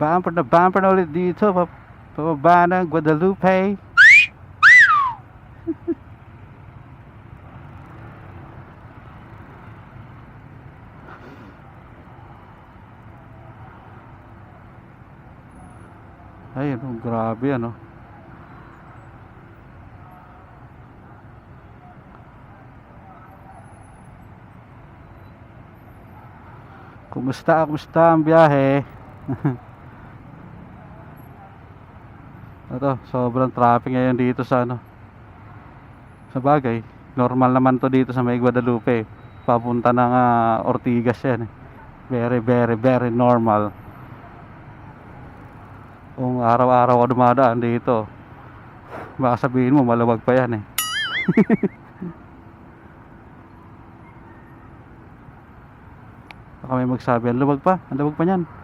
Bumper na bumper na ulit dito. Pa pababa ng Guadalupe. Ay, ano, grabe ano. Kumusta, kumusta ang biyahe? Ito, sobrang traffic ngayon dito sa ano. Sa bagay, normal naman to dito sa May Guadalupe. Papunta ng ah, Ortigas yan. eh. Very, very, very normal. Kung araw-araw ka dumadaan dito, baka sabihin mo maluwag pa yan eh. Baka may magsabi, ang luwag pa, ang luwag pa niyan.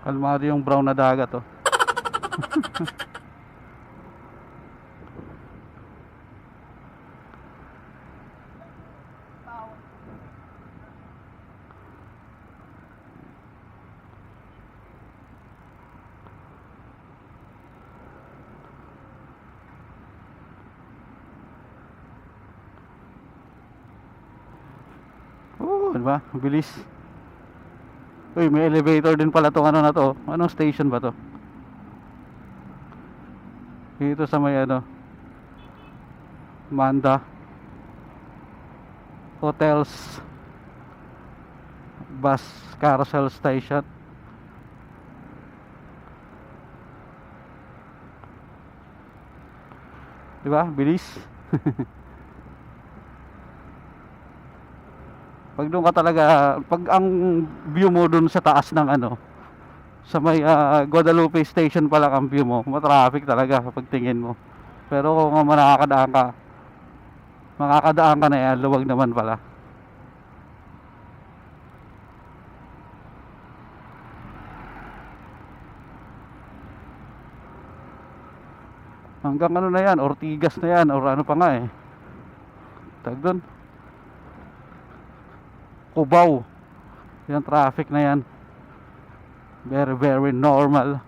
Kalmado yung brown na dagat oh. Oo, di ba? Bilis. Uy, may elevator din pala tong ano na to. Anong station ba to? Dito sa may ano. Manda. Hotels. Bus carousel station. Di ba? Bilis. Pag doon ka talaga, pag ang view mo doon sa taas ng ano, sa may ah, Guadalupe Station pala ang view mo, matraffic talaga kapag tingin mo. Pero kung makakadaan ka, makakadaan ka na yan, luwag naman pala. Hanggang ano na yan, Ortigas na yan, or ano pa nga eh. Tag doon. Cubao. Yung traffic na yan. Very, very normal.